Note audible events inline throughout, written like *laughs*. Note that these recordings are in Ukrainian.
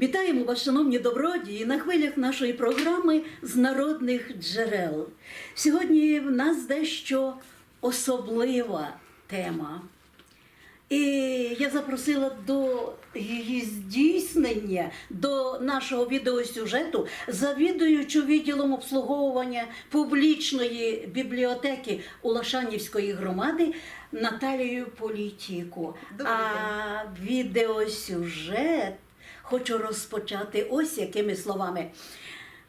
Вітаємо вас, шановні добродії, на хвилях нашої програми з народних джерел. Сьогодні в нас дещо особлива тема. І я запросила до її здійснення, до нашого відеосюжету, завідуючу відділом обслуговування публічної бібліотеки Улашанівської громади Наталію Політіку. А відеосюжет хочу розпочати ось якими словами.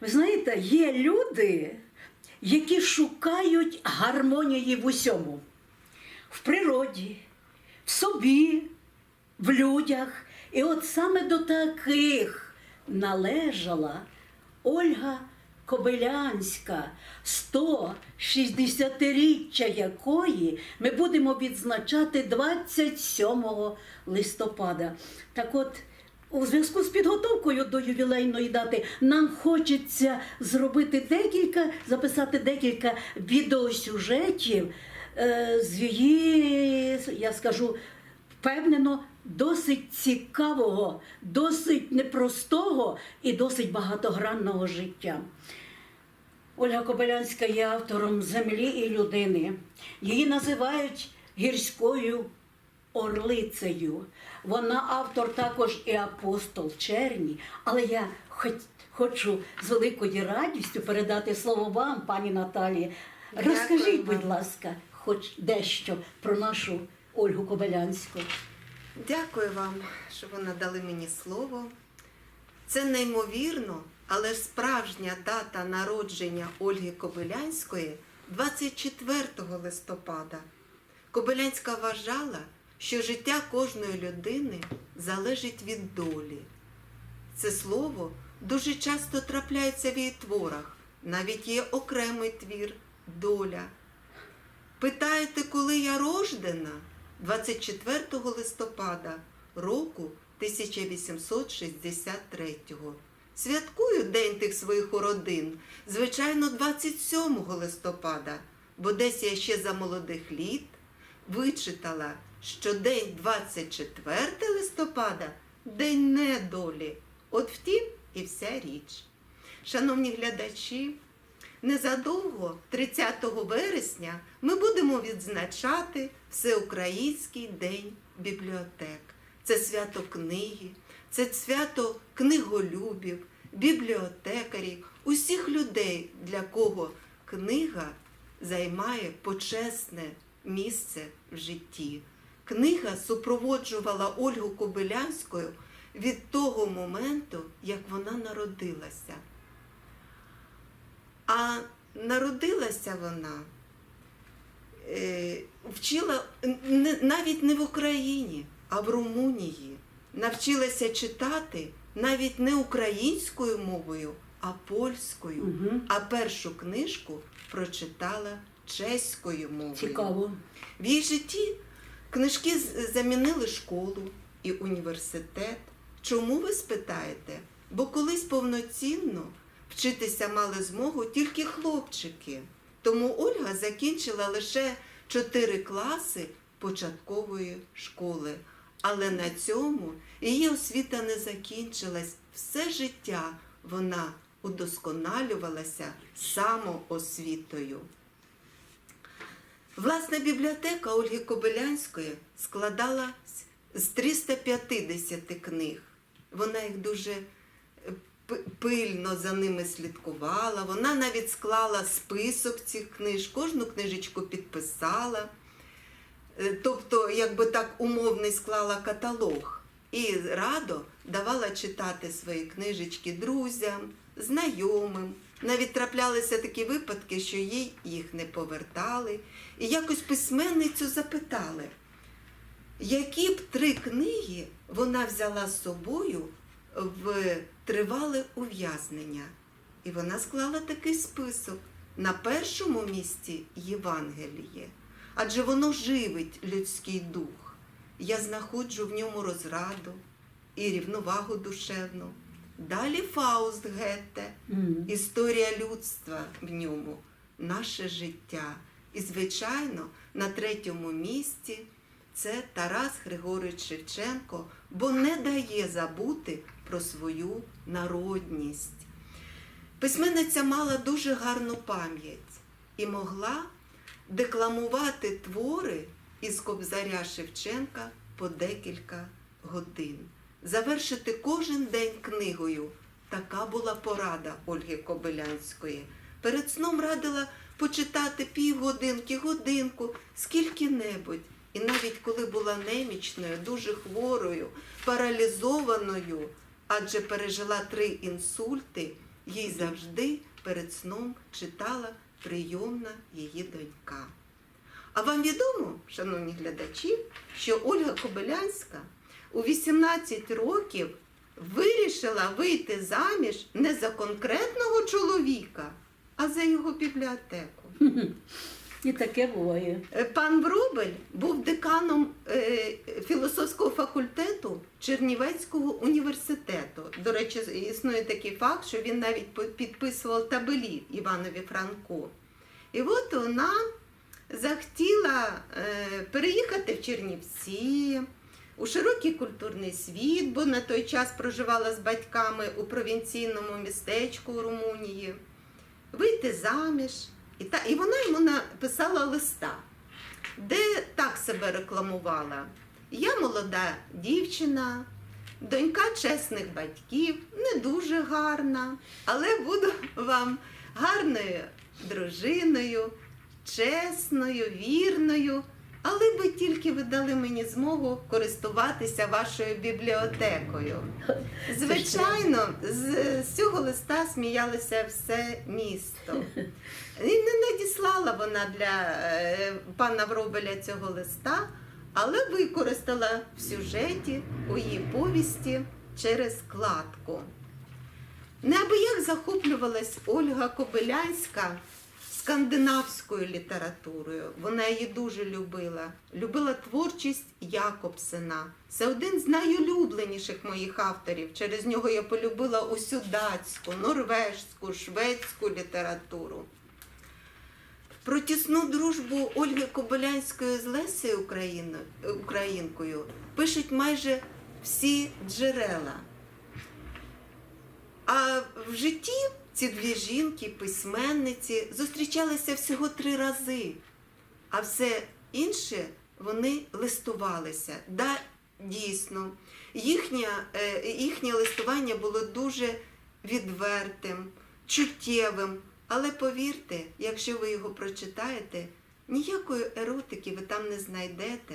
Ви знаєте, є люди, які шукають гармонії в усьому в природі, в собі, в людях. І от саме до таких належала Ольга Кобилянська, 160-річчя якої ми будемо відзначати 27 листопада. Так от, у зв'язку з підготовкою до ювілейної дати нам хочеться зробити декілька, записати декілька відеосюжетів е, з її, я скажу, впевнено, досить цікавого, досить непростого і досить багатогранного життя. Ольга Кобилянська є автором землі і людини. Її називають гірською орлицею. Вона автор також і апостол черні. Але я хоч, хочу з великою радістю передати слово вам, пані Наталії. Дякую Розкажіть, вам. будь ласка, хоч дещо про нашу Ольгу Кобилянську. Дякую вам, що ви надали мені слово. Це неймовірно, але справжня дата народження Ольги Кобилянської 24 листопада. Кобилянська вважала, що життя кожної людини залежить від долі. Це слово дуже часто трапляється в її творах. Навіть є окремий твір доля. Питаєте, коли я рождена? 24 листопада року 1863-го. Святкую День тих своїх уродин, звичайно, 27 листопада, бо десь я ще за молодих літ вичитала, що день 24 листопада день недолі. От втім і вся річ. Шановні глядачі, Незадовго, 30 вересня, ми будемо відзначати Всеукраїнський день бібліотек. Це свято книги, це свято книголюбів, бібліотекарів, усіх людей, для кого книга займає почесне місце в житті. Книга супроводжувала Ольгу Кобилянську від того моменту, як вона народилася. А народилася вона, е, вчила навіть не в Україні, а в Румунії. Навчилася читати навіть не українською мовою, а польською. Угу. А першу книжку прочитала чеською мовою. Цікаво. В її житті книжки замінили школу і університет. Чому ви спитаєте? Бо колись повноцінно вчитися мали змогу тільки хлопчики. Тому Ольга закінчила лише 4 класи початкової школи. Але на цьому її освіта не закінчилась. Все життя вона удосконалювалася самоосвітою. Власне, бібліотека Ольги Кобилянської складалась з 350 книг. Вона їх дуже е, пильно за ними слідкувала. Вона навіть склала список цих книж, кожну книжечку підписала. Е, Тобто, якби так умовний склала каталог і радо давала читати свої книжечки друзям, знайомим. Навіть траплялися такі випадки, що їй їх не повертали. І якось письменницю запитали, які б три книги вона взяла з собою в тривале ув'язнення. І вона склала такий список. На першому місці Євангеліє, адже воно живить людський дух. Я знаходжу в ньому розраду і рівновагу душевну. Далі Фауст Гетте, історія людства в ньому, наше життя. І, звичайно, на третьому місці це Тарас Григорович Шевченко, бо не дає забути про свою народність. Письменниця мала дуже гарну пам'ять і могла декламувати твори із Кобзаря Шевченка по декілька годин, завершити кожен день книгою. Така була порада Ольги Кобилянської. Перед сном радила почитати півгодинки, годинку, скільки-небудь. І навіть коли була немічною, дуже хворою, паралізованою, адже пережила три інсульти, їй завжди перед сном читала прийомна її донька. А вам відомо, шановні глядачі, що Ольга Кобилянська у 18 років вирішила вийти заміж не за конкретного чоловіка, а за його бібліотеку. *laughs* І таке буває. Е, Пан Врубель був деканом е, філософського факультету Чернівецького університету. До речі, існує такий факт, що він навіть підписував табелі Іванові Франку. І от вона захотіла е, переїхати в Чернівці, у широкий культурний світ, бо на той час проживала з батьками у провінційному містечку у Румунії, вийти заміж. І, та, і вона йому написала листа, де так себе рекламувала. Я молода дівчина, донька чесних батьків, не дуже гарна, але буду вам гарною дружиною, чесною, вірною. Але би тільки ви дали мені змогу користуватися вашою бібліотекою. Звичайно, з, цього листа сміялося все місто. І не надіслала вона для е, пана Вробеля цього листа, але використала в сюжеті у її повісті через кладку. Неабияк захоплювалась Ольга Кобилянська скандинавською літературою. Вона її дуже любила. Любила творчість Якобсена. Це один з найулюбленіших моїх авторів. Через нього я полюбила усю датську, норвежську, шведську літературу. Про тісну дружбу Ольги Кобилянської з Лесею Українкою пишуть майже всі джерела. А в житті ці дві жінки, письменниці, зустрічалися всього три рази, а все інше вони листувалися. Да, дійсно, їхнє, е, їхнє листування було дуже відвертим, чуттєвим. Але повірте, якщо ви його прочитаєте, ніякої еротики ви там не знайдете.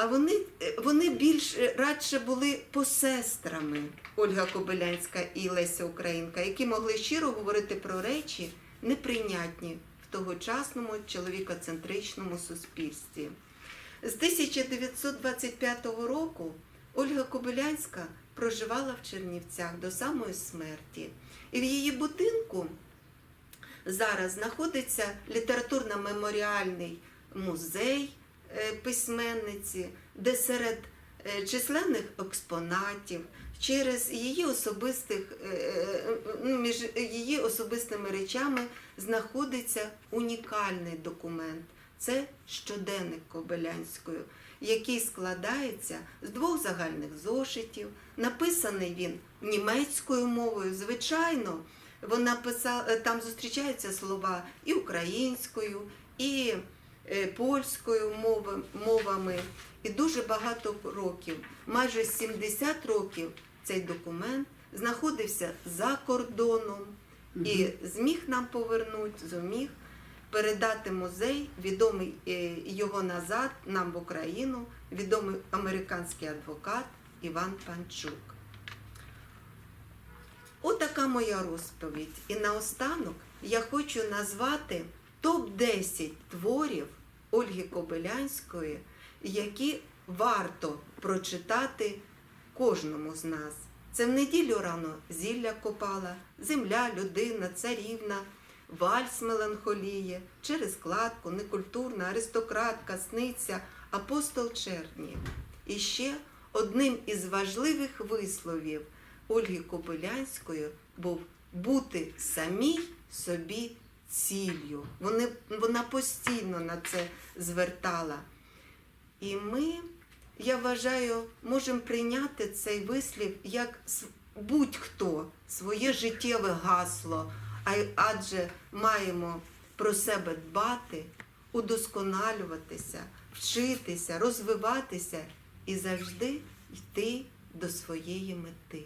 А вони, вони більш е, радше були посестрами Ольга Кобилянська і Леся Українка, які могли щиро говорити про речі неприйнятні в тогочасному чоловікоцентричному суспільстві. З 1925 року Ольга Кобилянська проживала в Чернівцях до самої смерті. І в її будинку зараз знаходиться літературно-меморіальний музей письменниці, де серед е, численних експонатів, через її особистих, е, е, ну, між її особистими речами знаходиться унікальний документ. Це щоденник Кобилянської, який складається з двох загальних зошитів. Написаний він німецькою мовою. Звичайно, вона писала, там зустрічаються слова і українською, і е, польською мовами. І дуже багато років, майже 70 років, цей документ знаходився за кордоном і зміг нам повернути, зуміг передати музей, відомий е, його назад нам в Україну, відомий американський адвокат Іван Панчук. Отака моя розповідь. І наостанок я хочу назвати топ-10 творів Ольги Кобилянської, які варто прочитати кожному з нас. Це в неділю рано зілля копала, земля, людина, царівна, вальс меланхоліє, через кладку, некультурна, аристократка, сниця, апостол черні. І ще одним із важливих висловів Ольги Кобилянської був бути самій собі ціллю. Вони, вона постійно на це звертала. І ми, я вважаю, можемо прийняти цей вислів як будь-хто своє життєве гасло, адже маємо про себе дбати, удосконалюватися, вчитися, розвиватися і завжди йти до своєї мети.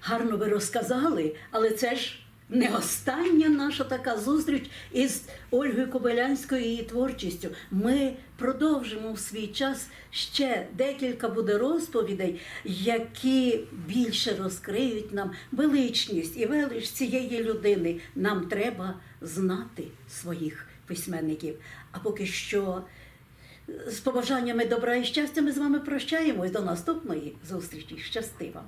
Гарно ви розказали, але це ж не остання наша така зустріч із Ольгою Кобилянською і її творчістю. Ми продовжимо в свій час ще декілька буде розповідей, які більше розкриють нам величність і велич цієї людини. Нам треба знати своїх письменників. А поки що. З побажаннями добра і щастя ми з вами прощаємось до наступної зустрічі. Щасти вам!